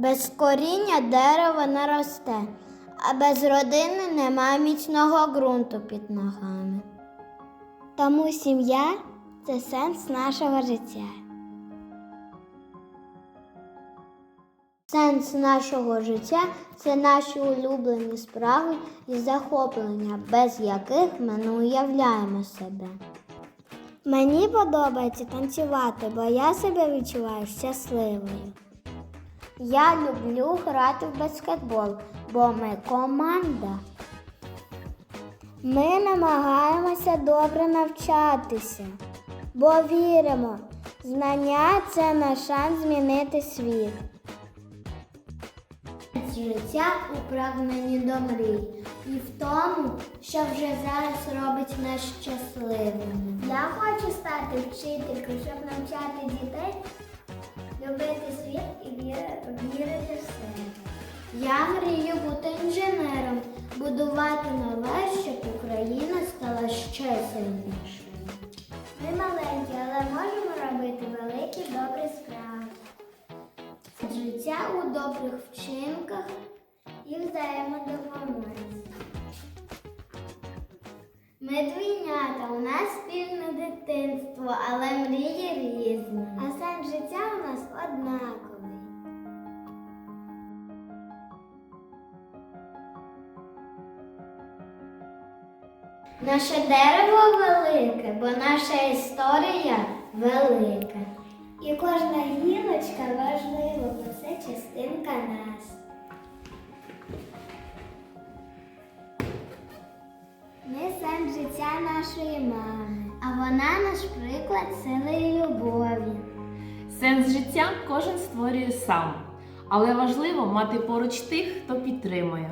Без коріння дерево не росте, а без родини немає міцного ґрунту під ногами. Тому сім'я це сенс нашого життя. Сенс нашого життя це наші улюблені справи і захоплення, без яких ми не уявляємо себе. Мені подобається танцювати, бо я себе відчуваю щасливою. Я люблю грати в баскетбол, бо ми команда. Ми намагаємося добре навчатися, бо віримо, знання це наш шанс змінити світ. Життя у прагненні до мрій і в тому, що вже зараз робить нас щасливими. Я хочу стати вчителькою, щоб навчати дітей Я мрію бути інженером, будувати нове, щоб Україна стала ще сильнішою. Ми маленькі, але можемо робити великі добрі справи. Життя у добрих вчинках і взаємодопомозі. Ми двійнята, у нас спільне дитинство, але мрії різні. Наше дерево велике, бо наша історія велика. І кожна гілочка важлива, бо це частинка нас. Ми сенс життя нашої мами, а вона наш приклад сили і любові. Сенс життя кожен створює сам, але важливо мати поруч тих, хто підтримує.